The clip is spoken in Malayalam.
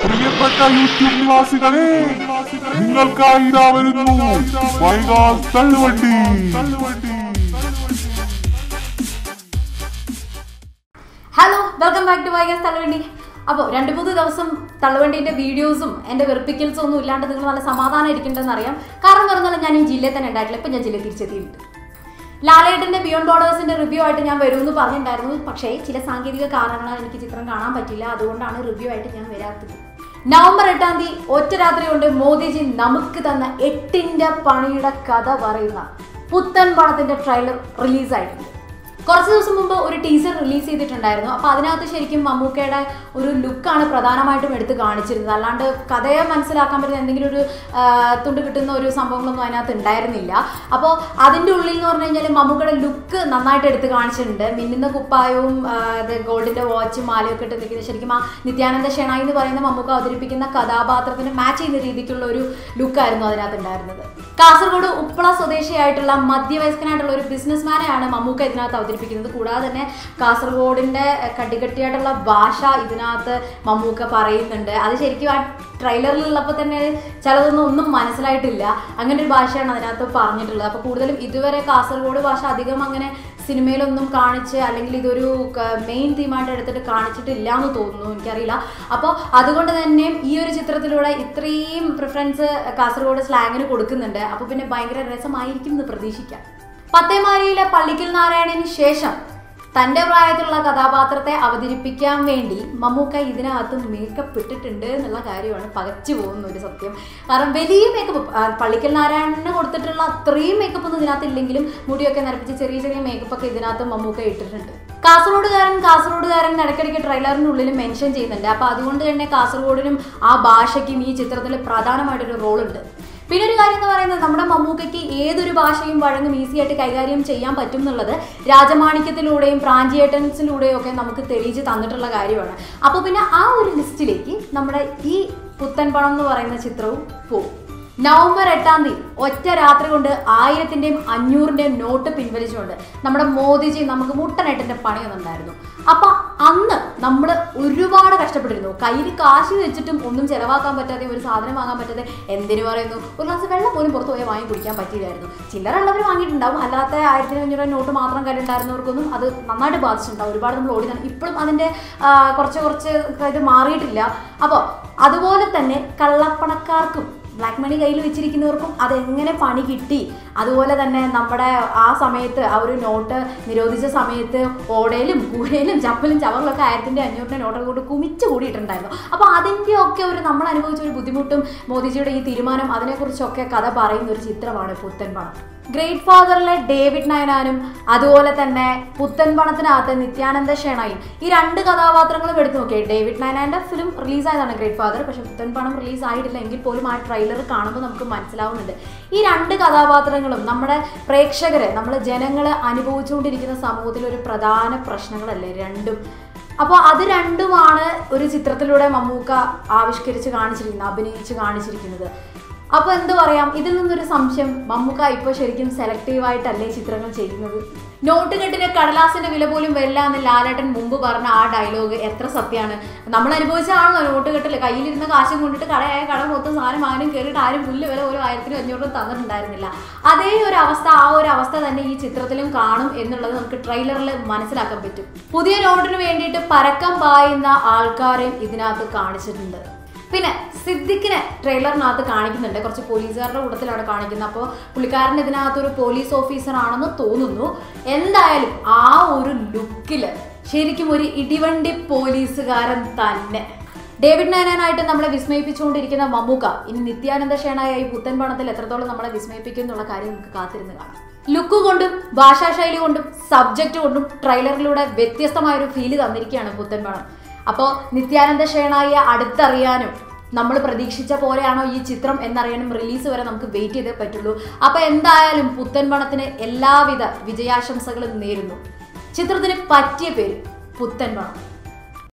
പ്രിയപ്പെട്ട യൂട്യൂബ് നിവാസികളെ നിങ്ങൾക്കായി ഇതാ വരുന്നു വൈകാസ് തള്ളുവണ്ടി. Hello welcome back to Vaikas തള്ളുവണ്ടി അപ്പോൾ രണ്ട് മൂന്ന് ദിവസം തള്ളുവണ്ടീന്റെ വീഡിയോസും എന്റെ വെറുപ്പിക്കൽസും ഒന്നും ഇല്ലാണ്ട് നിങ്ങൾ നല്ല സമാധാനം ഇരിക്കേണ്ടതെന്ന് അറിയാം കാരണം പറഞ്ഞാൽ ഞാൻ ഈ ജില്ലയിൽ തന്നെ ഉണ്ടായിട്ടില്ല. ഇപ്പം ഞാൻ ജില്ലയിൽ തിരിച്ചെത്തിയിട്ടുണ്ട്. ലാലേട്ടന്റെ ബിയോണ്ട് ബോർഡേഴ്സിന്റെ റിവ്യൂ ആയിട്ട് ഞാൻ വരുമെന്ന് പറഞ്ഞിട്ടുണ്ടായിരുന്നു. പക്ഷേ ചില സാങ്കേതിക കാരണങ്ങളാൽ എനിക്ക് ചിത്രം കാണാൻ പറ്റില്ല. അതുകൊണ്ടാണ് റിവ്യൂ ആയിട്ട് ഞാൻ വരാത്തത്. നവംബർ എട്ടാം തീയതി ഒറ്റ രാത്രി കൊണ്ട് മോദിജി നമുക്ക് തന്ന എട്ടിന്റെ പണിയുടെ കഥ പറയുന്ന പുത്തൻ പണത്തിന്റെ ട്രെയിലർ റിലീസായിട്ടുണ്ട് കുറച്ച് ദിവസം മുമ്പ് ഒരു ടീസർ റിലീസ് ചെയ്തിട്ടുണ്ടായിരുന്നു. അപ്പോൾ അതിനകത്ത് ശരിക്കും മമ്മൂക്കയുടെ ഒരു ലുക്കാണ് പ്രധാനമായിട്ടും എടുത്ത് കാണിച്ചിരുന്നത്. അല്ലാണ്ട് കഥയെ മനസ്സിലാക്കാൻ പറ്റുന്ന എന്തെങ്കിലും ഒരു തുണ്ട് കിട്ടുന്ന ഒരു സംഭവങ്ങളൊന്നും അതിനകത്ത് ഉണ്ടായിരുന്നില്ല. അപ്പോൾ അതിന്റെ ഉള്ളിൽ എന്ന് പറഞ്ഞു കഴിഞ്ഞാൽ മമ്മൂക്കയുടെ ലുക്ക് നന്നായിട്ട് എടുത്ത് കാണിച്ചിട്ടുണ്ട്. മിന്നുന്ന കുപ്പായവും ഗോൾഡിന്റെ വാച്ചും മാലയൊക്കെ ഇട്ട് നിൽക്കുന്നത് ശരിക്കും ആ നിത്യാനന്ദ ഷെണായി എന്ന് പറയുന്ന മമ്മൂക്ക അവതരിപ്പിക്കുന്ന കഥാപാത്രത്തിന് മാച്ച് ചെയ്യുന്ന രീതിക്കുള്ള ഒരു ലുക്കായിരുന്നു അതിനകത്ത് ഉണ്ടായിരുന്നത്. കാസർഗോഡ് ഉപ്പള സ്വദേശിയായിട്ടുള്ള മധ്യവയസ്കനായിട്ടുള്ള ഒരു ബിസിനസ്മാനെയാണ് മമ്മൂക്ക ഇതിനകത്ത് അവതരിപ്പിക്കുന്നത്. കൂടാതെ തന്നെ കാസർഗോഡിന്റെ കട്ടികട്ടിയായിട്ടുള്ള ഭാഷ ഇതിനകത്ത് മമ്മൂക്ക പറയുന്നുണ്ട്. അത് ശരിക്കും ആ ട്രെയിലറിലുള്ളപ്പോൾ തന്നെ ചിലതൊന്നും ഒന്നും മനസ്സിലായിട്ടില്ല. അങ്ങനെ ഒരു ഭാഷയാണ് അതിനകത്ത് പറഞ്ഞിട്ടുള്ളത്. അപ്പോൾ കൂടുതലും ഇതുവരെ കാസർഗോഡ് ഭാഷ അധികം അങ്ങനെ സിനിമയിലൊന്നും കാണിച്ച് അല്ലെങ്കിൽ ഇതൊരു മെയിൻ തീമായിട്ട് എടുത്തിട്ട് കാണിച്ചിട്ടില്ല എന്ന് തോന്നുന്നു. എനിക്കറിയില്ല. അപ്പോൾ അതുകൊണ്ട് തന്നെ ഈ ഒരു ചിത്രത്തിലൂടെ ഇത്രയും പ്രിഫറൻസ് കാസർഗോഡ് സ്ലാങ്ങിന് കൊടുക്കുന്നുണ്ട്. അപ്പോൾ പിന്നെ ഭയങ്കര രസമായിരിക്കും എന്ന് പ്രതീക്ഷിക്കാം. പത്തേമാരിയിലെ പള്ളിക്കൽ നാരായണന് ശേഷം തന്റെ പ്രായത്തിലുള്ള കഥാപാത്രത്തെ അവതരിപ്പിക്കാൻ വേണ്ടി മമ്മൂക്ക ഇതിനകത്ത് മേക്കപ്പ് ഇട്ടിട്ടുണ്ട് എന്നുള്ള കാര്യമാണ് പകച്ചു പോകുന്ന ഒരു സത്യം. കാരണം വലിയ മേക്കപ്പ് പള്ളിക്കൽ നാരായണന് കൊടുത്തിട്ടുള്ള അത്രയും മേക്കപ്പ് ഒന്നും ഇതിനകത്ത് ഇല്ലെങ്കിലും മുടിയൊക്കെ നിരപ്പിച്ച് ചെറിയ ചെറിയ മേക്കപ്പ് ഒക്കെ ഇതിനകത്ത് മമ്മൂക്ക ഇട്ടിട്ടുണ്ട്. കാസർഗോഡുകാരൻ കാസർഗോഡുകാരൻ ഇടയ്ക്കിടയ്ക്ക് ട്രെയിലറിനുള്ളിൽ മെൻഷൻ ചെയ്യുന്നുണ്ട്. അപ്പോൾ അതുകൊണ്ട് തന്നെ കാസർഗോഡിനും ആ ഭാഷയ്ക്കും ഈ ചിത്രത്തിൽ പ്രധാനമായിട്ടൊരു റോളുണ്ട് പിന്നെ ഒരു കാര്യം എന്ന് പറയുന്നത് നമ്മുടെ മമ്മൂക്കയ്ക്ക് ഏതൊരു ഭാഷയും വഴങ്ങും ഈസി ആയിട്ട് കൈകാര്യം ചെയ്യാൻ പറ്റും എന്നുള്ളത് രാജമാണിക്യത്തിലൂടെയും പ്രാഞ്ചിയേട്ടൻസിലൂടെയും ഒക്കെ നമുക്ക് തെളിയിച്ച് തന്നിട്ടുള്ള കാര്യമാണ്. അപ്പോൾ പിന്നെ ആ ഒരു ലിസ്റ്റിലേക്ക് നമ്മുടെ ഈ പുത്തൻ പണം എന്ന് പറയുന്ന ചിത്രവും പോകും നവംബർ എട്ടാം തീയതി ഒറ്റ രാത്രി കൊണ്ട് ആയിരത്തിന്റെയും അഞ്ഞൂറിന്റെയും നോട്ട് പിൻവലിച്ചുകൊണ്ട് നമ്മുടെ മോദിജി നമുക്ക് മുട്ടനെട്ടിന്റെ പണിയൊന്നുണ്ടായിരുന്നു. അപ്പൊ അന്ന് നമ്മൾ ഒരുപാട് കഷ്ടപ്പെട്ടിരുന്നു. കയ്യിൽ കാശ് വെച്ചിട്ടും ഒന്നും ചെലവാക്കാൻ പറ്റാതെ ഒരു സാധനം വാങ്ങാൻ പറ്റാതെ എന്തിനു പറയുന്നു? ഒരു ഗ്ലാസ് വെള്ളം പോലും പുറത്തു പോയി വാങ്ങി കുടിക്കാൻ പറ്റിയില്ലായിരുന്നു. ചില്ലറുള്ളവർ വാങ്ങിയിട്ടുണ്ടാവും. അല്ലാത്ത ആയിരത്തിന് അഞ്ഞൂറ് നോട്ട് മാത്രം കയ്യിലുണ്ടായിരുന്നവർക്കൊന്നും അത് നന്നായിട്ട് ബാധിച്ചിട്ടുണ്ടാവും. ഒരുപാട് നമ്മൾ ഓടി ഇപ്പോഴും അതിന്റെ കുറച്ച് കുറച്ച് ഇത് മാറിയിട്ടില്ല. അപ്പോൾ അതുപോലെ തന്നെ കള്ളപ്പണക്കാർക്കും ബ്ലാക്ക് മണി കയ്യിൽ വെച്ചിരിക്കുന്നവർക്കും അതെങ്ങനെ പണി കിട്ടി? അതുപോലെ തന്നെ നമ്മുടെ ആ സമയത്ത് ആ ഒരു നോട്ട് നിരോധിച്ച സമയത്ത് ഓടയിലും കൂടയിലും ചപ്പലും ചവറിലൊക്കെ ആയിരത്തിന്റെ അഞ്ഞൂറിന്റെ നോട്ടൊക്കെ കൊണ്ട് കുമിച്ച് കൂടിയിട്ടുണ്ടായിരുന്നു. അപ്പോൾ അതിന്റെ ഒക്കെ ഒരു നമ്മൾ അനുഭവിച്ച ഒരു ബുദ്ധിമുട്ടും മോദിജിയുടെ ഈ തീരുമാനം അതിനെക്കുറിച്ചൊക്കെ കഥ പറയുന്ന ഒരു ചിത്രമാണ് പുത്തൻ പണം. ഗ്രേറ്റ് ഫാദറിലെ ഡേവിഡ് നയനാനും അതുപോലെ തന്നെ പുത്തൻ പണത്തിനകത്ത് നിത്യാനന്ദ ഷെണായും ഈ രണ്ട് കഥാപാത്രങ്ങളും എടുത്തു നോക്കിയാൽ ഡേവിഡ് നയനാന്റെ ഫിലിം റിലീസായതാണ് ഗ്രേറ്റ് ഫാദർ പക്ഷെ പുത്തൻ പണം റിലീസ് ആയിട്ടില്ല എങ്കിൽ പോലും ആ ട്രെയിലർ കാണുമ്പോൾ നമുക്ക് മനസ്സിലാവുന്നുണ്ട്. ഈ രണ്ട് കഥാപാത്രങ്ങളും നമ്മുടെ പ്രേക്ഷകരെ നമ്മൾ ജനങ്ങളെ അനുഭവിച്ചുകൊണ്ടിരിക്കുന്ന സമൂഹത്തിലെ ഒരു പ്രധാന പ്രശ്നങ്ങളല്ലേ രണ്ടും? അപ്പോൾ അത് രണ്ടുമാണ് ഒരു ചിത്രത്തിലൂടെ മമ്മൂക്ക ആവിഷ്കരിച്ച് കാണിച്ചിരിക്കുന്നത് അഭിനയിച്ച് കാണിച്ചിരിക്കുന്നത്. അപ്പോൾ എന്ത് പറയാം? ഇതിൽ നിന്നൊരു സംശയം. മമ്മൂക്ക ഇപ്പോൾ ശരിക്കും സെലക്റ്റീവായിട്ടല്ലേ ചിത്രങ്ങൾ ചെയ്യുന്നത് നോട്ട് കെട്ടിന് കടലാസിന്റെ വില പോലും വരില്ല എന്ന് ലാലേട്ടൻ മുമ്പ് പറഞ്ഞ ആ ഡയലോഗ് എത്ര സത്യമാണ്. നമ്മൾ അനുഭവിച്ചാണല്ലോ നോട്ട് കെട്ടിൽ കയ്യിലിരുന്ന കാശും കൊണ്ടിട്ട് കടയായ കട മൊത്തം സാധനം ആരും കയറിയിട്ട് ആരും പുല്ല് വില ഒരു ആയിരത്തിനും അഞ്ഞൂറിനും തന്നിട്ടുണ്ടായിരുന്നില്ല. അതേ ഒരു അവസ്ഥ ആ ഒരു അവസ്ഥ തന്നെ ഈ ചിത്രത്തിലും കാണും എന്നുള്ളത് നമുക്ക് ട്രെയിലറിൽ മനസ്സിലാക്കാൻ പറ്റും. പുതിയ നോട്ടിന് വേണ്ടിയിട്ട് പരക്കം പായുന്ന ആൾക്കാരെയും ഇതിനകത്ത് കാണിച്ചിട്ടുണ്ട്. പിന്നെ സിദ്ദിഖിനെ ട്രെയിലറിനകത്ത് കാണിക്കുന്നുണ്ട്. കുറച്ച് പോലീസുകാരുടെ കൂട്ടത്തിലാണ് കാണിക്കുന്നത് അപ്പോൾ പുള്ളിക്കാരൻ ഇതിനകത്ത് ഒരു പോലീസ് ഓഫീസറാണെന്ന് തോന്നുന്നു. എന്തായാലും ആ ഒരു ലുക്കിൽ ശരിക്കും ഒരു ഇടിവണ്ടി പോലീസുകാരൻ തന്നെ. ഡേവിഡ് നയനാനായിട്ട് നമ്മളെ വിസ്മയിപ്പിച്ചുകൊണ്ടിരിക്കുന്ന മമ്മൂക്ക ഇനി നിത്യാനന്ദ ഷേണായ പുത്തൻ പണത്തിൽ എത്രത്തോളം നമ്മളെ വിസ്മയിപ്പിക്കും എന്നുള്ള കാര്യം നമുക്ക് കാത്തിരുന്ന് കാണാം. ലുക്ക് കൊണ്ടും ഭാഷാശൈലി കൊണ്ടും സബ്ജക്റ്റ് കൊണ്ടും ട്രെയിലറിലൂടെ വ്യത്യസ്തമായൊരു ഫീൽ തന്നിരിക്കുകയാണ് പുത്തൻ പണം. അപ്പോൾ നിത്യാനന്ദ ഷേണായിയെ അടുത്തറിയാനും നമ്മൾ പ്രതീക്ഷിച്ച പോലെയാണോ ഈ ചിത്രം എന്നറിയാനും റിലീസ് വരെ നമുക്ക് വെയിറ്റ് ചെയ്തേ പറ്റുള്ളൂ. അപ്പോൾ എന്തായാലും പുത്തൻ പണത്തിന് എല്ലാവിധ വിജയാശംസകളും നേരുന്നു. ചിത്രത്തിന് പറ്റിയ പേര് പുത്തൻ പണം